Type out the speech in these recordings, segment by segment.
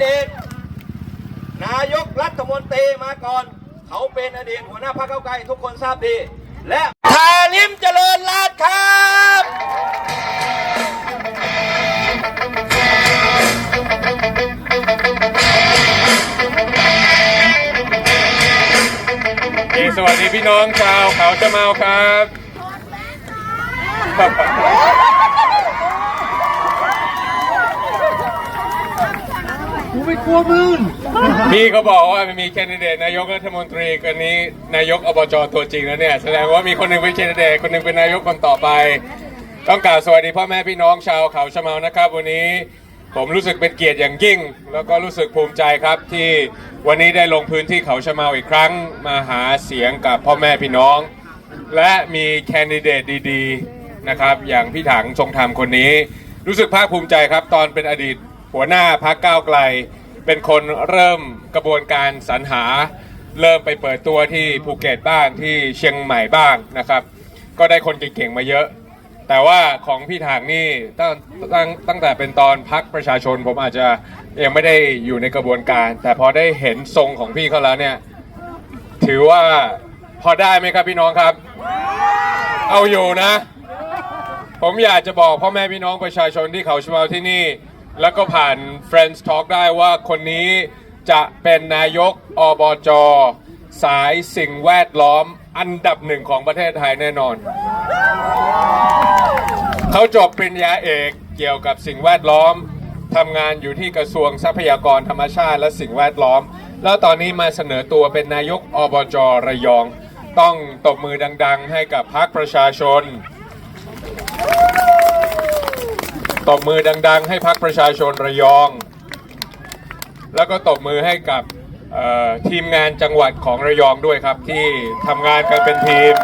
เดตนายกรัฐมนตรีมาก่อน เขาเป็นอดีตหัวหน้าพรรคเก้าวไกลทุกคนทราบดี และทาลิมเจริญราชครับเอสวัสดีพี่น้องชาวเขาจะเมาครับ พี่เขาบอกว่ามีแคนดิเดตนายกรัฐมนตรีคนนี้นายกอบจตัวจริงแล้วเนี่ยแสดงว่ามีคนหนึ่งเป็นแคนดิเดตคนหนึ่งเป็นนายกคนต่อไป ต้องกล่าวสวัสดีพ่อแม่พี่น้องชาวเขาชะเมานะครับ วันนี้ผมรู้สึกเป็นเกียรติอย่างยิ่ง แล้วก็รู้สึกภูมิใจครับที่วันนี้ได้ลงพื้นที่เขาชะเมาอีกครั้ง มาหาเสียงกับพ่อแม่พี่น้อง และมีแคนดิเดตดีๆนะครับอย่างพี่ถังทรงธรรมคนนี้ รู้สึกภาคภูมิใจครับ ตอนเป็นอดีตหัวหน้าพักก้าวไกล เป็นคนเริ่มกระบวนการสรรหา เริ่มไปเปิดตัวที่ภูเก็ตบ้างที่เชียงใหม่บ้างนะครับ ก็ได้คนเก่งๆมาเยอะ แต่ว่าของพี่ถังนี่ตั้งตั้งตั้งแต่เป็นตอนพักประชาชนผมอาจจะยังไม่ได้อยู่ในกระบวนการ แต่พอได้เห็นทรงของพี่เขาแล้วเนี่ยถือว่าพอได้ไหมครับพี่น้องครับ เอาอยู่นะ ผมอยากจะบอกพ่อแม่พี่น้องประชาชนที่เขาชะเมาที่นี่ แล้วก็ผ่าน Friends Talk ได้ว่าคนนี้จะเป็นนายกอบจสายสิ่งแวดล้อมอันดับหนึ่งของประเทศไทยแน่นอน เขาจบปริญญาเอกเกี่ยวกับสิ่งแวดล้อมทำงานอยู่ที่กระทรวงทรัพยากรธรรมชาติและสิ่งแวดล้อม แล้วตอนนี้มาเสนอตัวเป็นนายกอบจระยอง ต้องตบมือดัง ๆ ให้กับพรรคประชาชน ตบมือดัง ๆ ให้พรรคประชาชนระยอง แล้วก็ตบมือให้กับทีมงานจังหวัดของระยองด้วยครับ ที่ทำงานกันเป็นทีม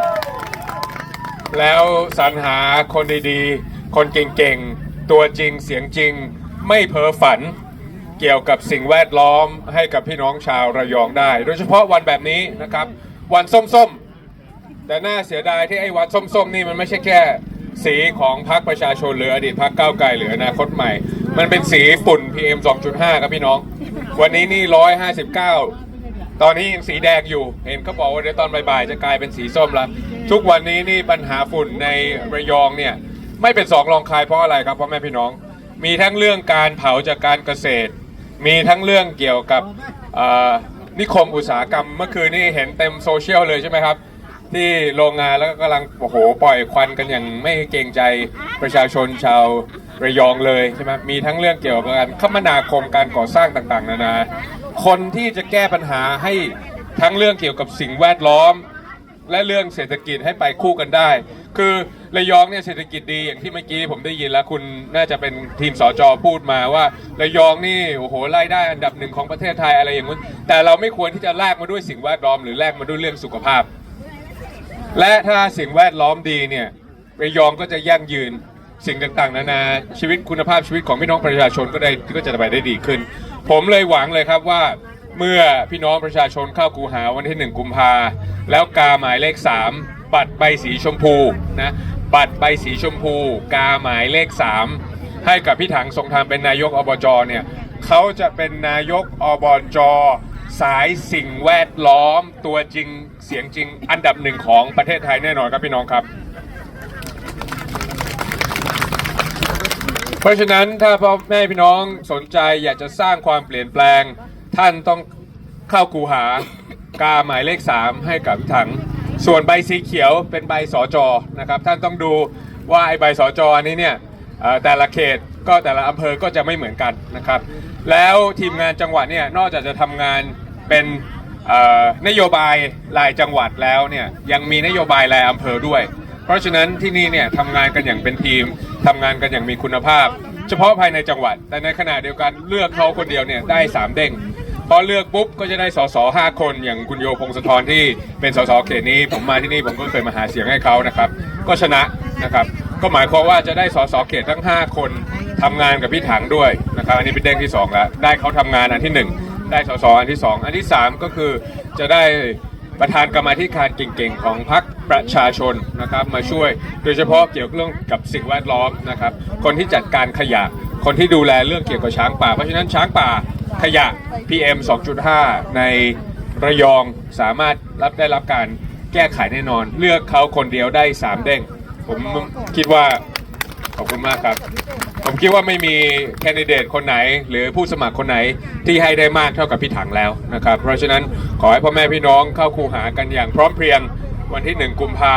แล้วสรรหาคนดีๆ คนเก่งๆ ตัวจริงเสียงจริง ไม่เพ้อฝันเกี่ยวกับสิ่งแวดล้อมให้กับพี่น้องชาวระยองได้ โดยเฉพาะวันแบบนี้นะครับ วันส้มๆ แต่น่าเสียดายที่ไอ้วันส้มๆ นี่มันไม่ใช่แค่ สีของพรรคประชาชนหรืออดีตพรรคก้าวไกลหรืออนาคตใหม่ มันเป็นสีฝุ่น PM 2.5 ครับพี่น้อง วันนี้นี่ 159 ตอนนี้ยังสีแดงอยู่ เห็นเขาบอกว่าเดี๋ยวตอนบ่ายๆจะกลายเป็นสีส้มแล้วทุกวันนี้นี่ปัญหาฝุ่นในระยองเนี่ยไม่เป็นสองรองใครเพราะอะไรครับพ่อแม่พี่น้อง มีทั้งเรื่องการเผาจากการเกษตร มีทั้งเรื่องเกี่ยวกับนิคมอุตสาหกรรมเมื่อคืนนี่เห็นเต็มโซเชียลเลยใช่ไหมครับ ที่โรงงานแล้วก็กำลังโอ้โหปล่อยควันกันอย่างไม่เกรงใจประชาชนชาวระยองเลยใช่ไหมมีทั้งเรื่องเกี่ยวกับการคมนาคมการก่อสร้างต่างๆ นานา คนที่จะแก้ปัญหาให้ทั้งเรื่องเกี่ยวกับสิ่งแวดล้อม และเรื่องเศรษฐกิจให้ไปคู่กันได้ คือระยองเนี่ยเศรษฐกิจดีอย่างที่เมื่อกี้ผมได้ยินแล้วคุณน่าจะเป็นทีมสจพูดมาว่าระยองนี่โอ้โหรายได้อันดับหนึ่งของประเทศไทยอะไรอย่างนู้นแต่เราไม่ควรที่จะแลกมาด้วยสิ่งแวดล้อมหรือแลกมาด้วยเรื่องสุขภาพ และถ้าสิ่งแวดล้อมดีเนี่ยระยองก็จะยั่งยืนสิ่งต่างๆ นานาชีวิตคุณภาพชีวิตของพี่น้องประชาชนก็ได้ก็จะไปได้ดีขึ้น ผมเลยหวังเลยครับว่าเมื่อพี่น้องประชาชนเข้ากูหาวันที่หนึ่งกุมภาแล้วกาหมายเลข 3 บัตรใบสีชมพูนะบัตรใบสีชมพู กาหมายเลข 3 ให้กับพี่ถังทรงธรรมเป็นนายกอบจเนี่ยเขาจะเป็นนายกอบจ สายสิ่งแวดล้อมตัวจริงเสียงจริง อันดับหนึ่งของประเทศไทยแน่นอนครับพี่น้องครับ เพราะฉะนั้นถ้าพ่อแม่พี่น้องสนใจอยากจะสร้างความเปลี่ยนแปลง ท่านต้องเข้าคูหากาหมายเลข 3 ให้กับถัง ส่วนใบสีเขียวเป็นใบสอจอนะครับ ท่านต้องดูว่าไอ้ใบสอจออันนี้เนี่ยแต่ละเขตก็แต่ละอำเภอก็จะไม่เหมือนกันนะครับ แล้วทีมงานจังหวัดเนี่ยนอกจากจะทำงาน เป็นนโยบายรายจังหวัดแล้วเนี่ยยังมีนโยบายรายอำเภอด้วย เพราะฉะนั้นที่นี่เนี่ยทำงานกันอย่างเป็นทีมทำงานกันอย่างมีคุณภาพ เฉพาะภายในจังหวัด แต่ในขณะเดียวกันเลือกเขาคนเดียวเนี่ยได้ 3 เด้งพอเลือกปุ๊บก็จะได้สสห้าคนอย่างคุณโยพงศธรที่เป็นสสเขตนี้ ผมมาที่นี่ผมก็เคยมาหาเสียงให้เขานะครับ ก็ชนะนะครับก็หมายความว่าจะได้สสเขตทั้ง 5 คนทำงานกับพี่ถังด้วยนะครับอันนี้เป็นเด้งที่2แล้วได้เขาทำงานอันที่ 1 ได้สสอันที่ 2 อันที่ 3 ก็คือจะได้ประธานกรรมธิการเก่งๆ ของพรรคประชาชนนะครับมาช่วยโดยเฉพาะเกี่ยวกับเรื่องกับสิ่งแวดล้อมนะครับ คนที่จัดการขยะ คนที่ดูแลเรื่องเกี่ยวกับช้างป่า เพราะฉะนั้นช้างป่าขขยะ PM 2.5 ในระยองสามารถรับได้รับการแก้ไขแน่นอน เลือกเขาคนเดียวได้ 3 เด้ง ผมคิดว่าขอบคุณมากครับ ผมคิดว่าไม่มีแคนดิเดตคนไหน หรือผู้สมัครคนไหนที่ให้ได้มากเท่ากับพี่ถังแล้วนะครับ เพราะฉะนั้นขอให้พ่อแม่พี่น้องเข้าคูหากันอย่างพร้อมเพรียงวันที่ 1 กุมภา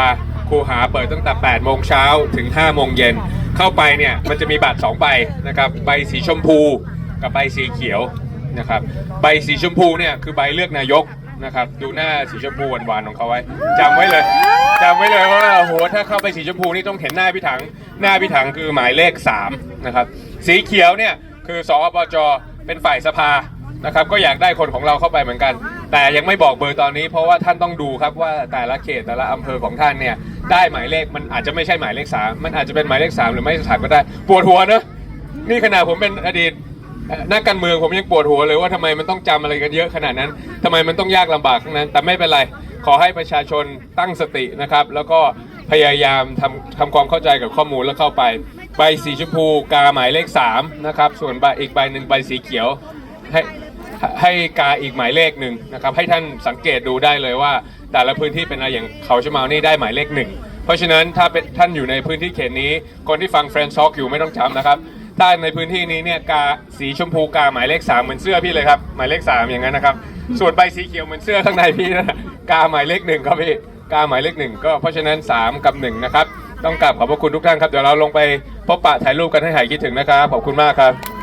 คูหาเปิดตั้งแต่ 8 โมงเช้าถึง 5 โมงเย็น เข้าไปเนี่ยมันจะมีบัตร 2 ใบนะครับใบสีชมพูกับใบสีเขียวนะครับใบสีชมพูเนี่ยคือใบเลือกนายกนะครับดูหน้าสีชมพูหวานๆของเขาไว้จำไว้เลยจำไว้เลยว่าโอ้โหถ้าเข้าไปสีชมพูนี่ต้องเห็นหน้าพี่ถัง หน้าพี่ถังคือหมายเลข 3 นะครับ สีเขียวเนี่ยคือสอบจเป็นฝ่ายสภานะครับ ก็อยากได้คนของเราเข้าไปเหมือนกัน แต่ยังไม่บอกเบอร์ตอนนี้ เพราะว่าท่านต้องดูครับว่าแต่ละเขตแต่ละอำเภอของท่านเนี่ยได้หมายเลขมันอาจจะไม่ใช่หมายเลขสามมันอาจจะเป็นหมายเลขสามหรือไม่สามก็ได้ปวดหัวเนอะนี่ขนาดผมเป็นอดีตนักการเมืองผมยังปวดหัวเลยว่าทำไมมันต้องจำอะไรกันเยอะขนาดนั้นทำไมมันต้องยากลำบากทั้งนั้น แต่ไม่เป็นไรขอให้ประชาชนตั้งสตินะครับ แล้วก็พยายามทำทำความเข้าใจกับข้อมูลแล้วเข้าไป ใบสีชมพูกาหมายเลข3นะครับส่วนใบอีกใบหนึ่งใบสีเขียวให้ให้กาอีกหมายเลขหนึ่งนะครับให้ท่านสังเกตดูได้เลยว่า แต่ละพื้นที่เป็นอะไรอย่างเขาชะเมานี่ได้หมายเลขหนึ่งเพราะฉะนั้นถ้าเป็นท่านอยู่ในพื้นที่เขตนี้ คนที่ฟังเฟรนด์ซอกอยู่ไม่ต้องจำนะครับถ้าในพื้นที่นี้เนี่ยกาสีชมพูกาหมายเลขสามเหมือนเสื้อพี่เลยครับหมายเลขสามอย่างนั้นนะครับ ส่วนใบสีเขียวเหมือนเสื้อข้างในพี่นะกาหมายเลขหนึ่งครับพี่กาหมายเลขหนึ่งก็เพราะฉะนั้น 3 กับ1นะครับ ต้องกลับขอบพระคุณทุกท่านครับ เดี๋ยวเราลงไปพบปะถ่ายรูปกันให้หายคิดถึงนะครับ ขอบคุณมากครับ